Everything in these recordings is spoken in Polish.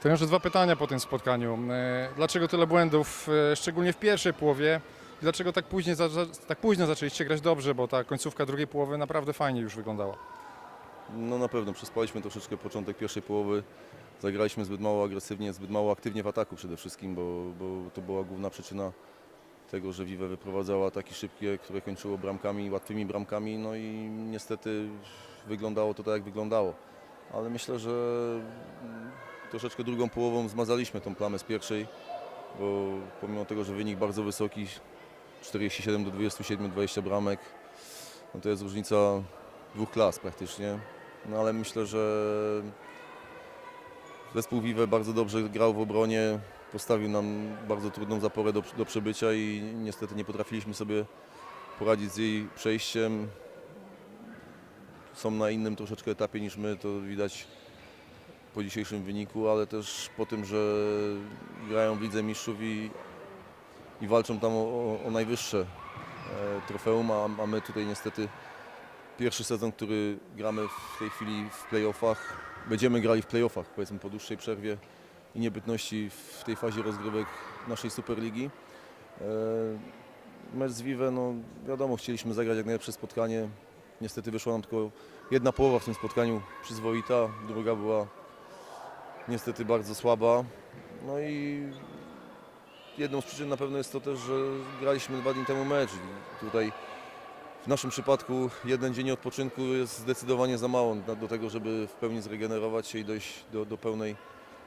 Trenerze, dwa pytania po tym spotkaniu. E, Dlaczego tyle błędów, e, szczególnie w pierwszej połowie? I Dlaczego tak, później, tak późno zaczęliście grać dobrze, bo ta końcówka drugiej połowy naprawdę fajnie już wyglądała. No na pewno przespaliśmy troszeczkę początek pierwszej połowy. Zagraliśmy zbyt mało agresywnie, zbyt mało aktywnie w ataku przede wszystkim, bo, bo to była główna przyczyna tego, że Vive wyprowadzała ataki szybkie, które kończyło bramkami, łatwymi bramkami, no i niestety wyglądało to tak, jak wyglądało. Ale myślę, że troszeczkę drugą połową zmazaliśmy tą plamę z pierwszej, bo pomimo tego, że wynik bardzo wysoki, 47 do 27, 20 bramek, no to jest różnica dwóch klas praktycznie. No ale myślę, że zespół Vive bardzo dobrze grał w obronie, postawił nam bardzo trudną zaporę do, do przebycia i niestety nie potrafiliśmy sobie poradzić z jej przejściem. Są na innym troszeczkę etapie niż my, to widać po dzisiejszym wyniku, ale też po tym, że grają w Lidze Mistrzów i, i walczą tam o, o, najwyższe e, trofeum, a, a my tutaj niestety pierwszy sezon, który gramy w tej chwili w playoffach. Będziemy grali w playoffach, powiedzmy po dłuższej przerwie i niebytności w tej fazie rozgrywek naszej Superligi. E, Mecz z Vive, no wiadomo, chcieliśmy zagrać jak najlepsze spotkanie. Niestety wyszła nam tylko jedna połowa w tym spotkaniu przyzwoita, druga była niestety bardzo słaba. No i jedną z przyczyn na pewno jest to też, że graliśmy dwa dni temu mecz. I tutaj w naszym przypadku jeden dzień odpoczynku jest zdecydowanie za mało do tego, żeby w pełni zregenerować się i dojść do, do pełnej,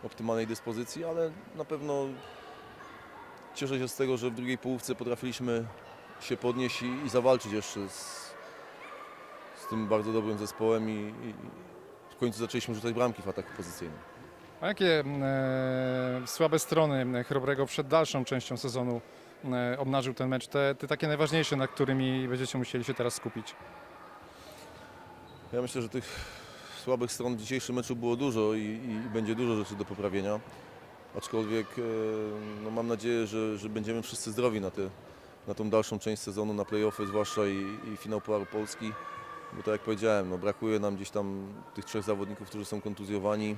optymalnej dyspozycji, ale na pewno cieszę się z tego, że w drugiej połówce potrafiliśmy się podnieść i, i zawalczyć jeszcze z, z tym bardzo dobrym zespołem i, i w końcu zaczęliśmy rzucać bramki w ataku pozycyjnym. A jakie e, słabe strony Chrobrego przed dalszą częścią sezonu e, obnażył ten mecz? Te, te takie najważniejsze, na którymi będziecie musieli się teraz skupić. Ja myślę, że tych słabych stron w dzisiejszym meczu było dużo i, i będzie dużo rzeczy do poprawienia. Aczkolwiek e, no mam nadzieję, że, że będziemy wszyscy zdrowi na, te, na tą dalszą część sezonu, na playoffy zwłaszcza i, i finał Pucharu Polski. Bo tak jak powiedziałem, no brakuje nam gdzieś tam tych trzech zawodników, którzy są kontuzjowani.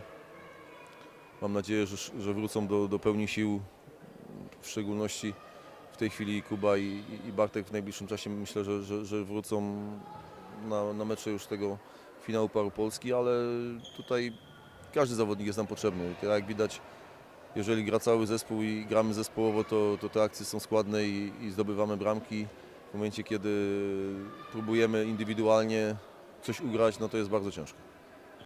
Mam nadzieję, że, że wrócą do, do pełni sił, w szczególności w tej chwili Kuba i, i Bartek w najbliższym czasie myślę, że, że, że wrócą na, na mecze już tego finału Pucharu Polski, ale tutaj każdy zawodnik jest nam potrzebny. Tak jak widać, jeżeli gra cały zespół i gramy zespołowo, to, to te akcje są składne i, i zdobywamy bramki. W momencie, kiedy próbujemy indywidualnie coś ugrać, no to jest bardzo ciężko.